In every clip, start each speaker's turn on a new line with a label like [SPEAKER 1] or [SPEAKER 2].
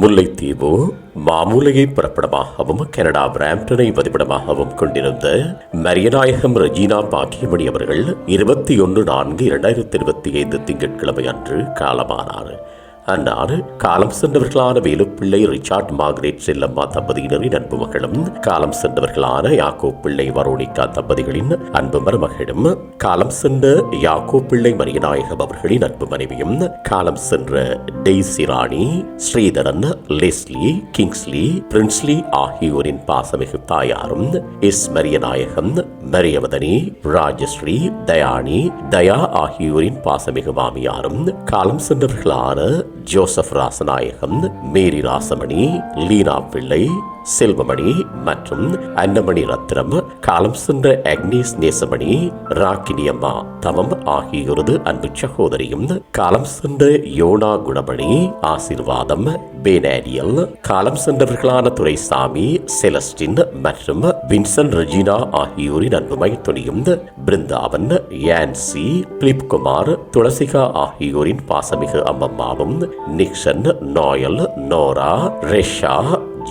[SPEAKER 1] Mullaitivu மாமூலையை பிறப்பிடமாகவும் Canada பிராம்டனை பதிப்பிடமாகவும் கொண்டிருந்த Mariyanayagam Regina பாக்கியமணி அவர்கள் இருபத்தி ஒன்று நான்கு இரண்டாயிரத்தி இருபத்தி ஐந்து திங்கட்கிழமை அன்று காலமானார். அன்னாறு காலம் சென்றவர்களான வேலுப்பிள்ளை ரிச்சார்ட் மார்கரேட் செல்லம்மா தம்பதியினரின் அன்பு மகளும் காலம் சென்றவர்களான யாக்கோ பிள்ளை வரோனிகா தம்பதிகளின் அன்பு மருமகளும் காலம் சென்ற யாக்கோ பிள்ளை மரியநாயகம் அவர்களின் அன்பு மனைவியும் காலம் சென்ற Daisy Rani Sridharan Leslie Kingsley Prinsley ஆகியோரின் பாசமிகு தாயாரும் எஸ் மரியநாயகம் மரியவதனி ராஜஸ்ரீ தயானி தயா ஆகியோரின் பாசமிகு மாமியாரும் காலம் சென்றவர்களான Joseph Rasanayagam Mary Rasamani Leena Pillai Selvamani மற்றும் அன்னமணி ரத்னம் காலம் சென்ற அக்னேஸ் நேசமணி ராக்கினியம்மா தமம் ஆகியோரது அன்பு சகோதரியும் காலம் சென்ற யோனா குணமணி ஆசிர்வாதம் பேனாரியல் காலம் சென்றவர்களான துரைசாமி செலஸ்டின் மற்றும் வின்சன் ரெஜினா ஆகியோரின் அன்பு மைத்துணியும் பிருந்தாவன் யான்சி பிலிப்குமார் துளசிகா ஆகியோரின் பாசமிகு அம்மம்மாவும் நிக்ஷன் நாயல் Nora ரெஷா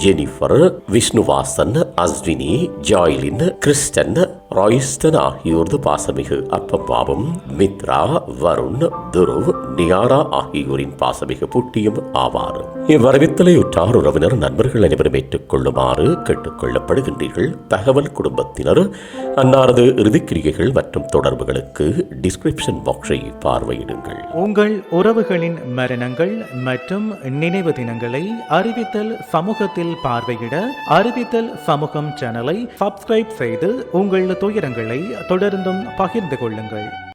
[SPEAKER 1] Jennifer Vishnuvasan Ashwini ஜாய்லின் Kristen ராயிஸ்டன் ஆகியோரது பாசமிகு அப்பம்மாவும் மித்ரா வருண் துருவ் நியாரா ஆகியோரின் பாசமிகு புட்டியும் ஆவார். இவ்வரவித்தலை உற்றார் உறவினர் நண்பர்கள் அனைவரும் ஏற்றுக்கொள்ளுமாறு கேட்டுக்கொள்ளப்படுகின்றீர்கள். தகவல் குடும்பத்தினர் அன்னாரது இறுதிக்கிரியைகள் மற்றும் தொடர்புகளுக்கு டிஸ்கிரிப்ஷன் பாக்ஸை பார்வையிடுங்கள்.
[SPEAKER 2] உங்கள் உறவுகளின் மரணங்கள் மற்றும் நினைவு தினங்களை அறிவித்தல் சமூகத்தில் பார்வையிட அறிவித்தல் சமூகம் சேனலை சப்ஸ்கிரைப் செய்து உங்கள் துயரங்களை தொடர்ந்தும் பகிர்ந்து கொள்ளுங்கள்.